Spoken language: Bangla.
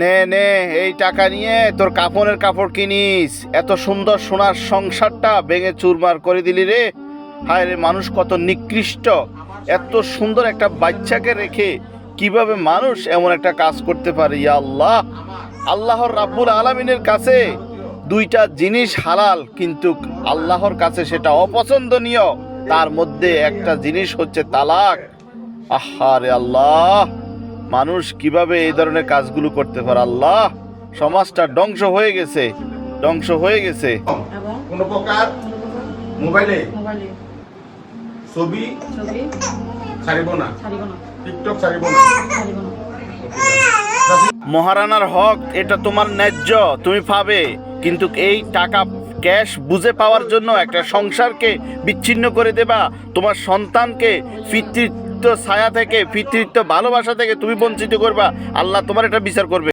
নে নে, এই টাকা নিয়ে তোর কাপড়ের কাপড় কিনিস। এত সুন্দর সোনার সংসারটা ভেঙে চুরমার করে দিলি রে। হায় রে, মানুষ কত নিকৃষ্ট। এত সুন্দর একটা বাচ্চাকে রেখে কীভাবে মানুষ এমন একটা কাজ করতে পারে, ইয়া আল্লাহ? আল্লাহর রাব্বুল আলামিনের কাছে দুইটা জিনিস হালাল, কিন্তু আল্লাহর কাছে সেটা অপছন্দনীয়। তার মধ্যে একটা জিনিস হচ্ছে তালাক। আহারে আল্লাহ! মানুষ কীভাবে এই ধরনের কাজগুলো করতে পারে? আল্লাহ সমাজটা ধ্বংস হয়ে গেছে ধ্বংস হয়ে গেছে। কোনো প্রকার মোবাইলে মোবাইলে। ছবি ছবি। ছাড়িব না। টিকটক ছাড়িব না। মহারানার হক এটা তোমার ন্যায্য তুমি পাবে। কিন্তু এই টাকা ক্যাশ বুঝে পাওয়ার জন্য একটা সংসারকে বিচ্ছিন্ন করে দেবা। তোমার সন্তানকে ছায়া থেকে পিতৃত্ব ভালোবাসা থেকে তুমি বঞ্চিত করবা। আল্লাহ তোমার এটা বিচার করবে।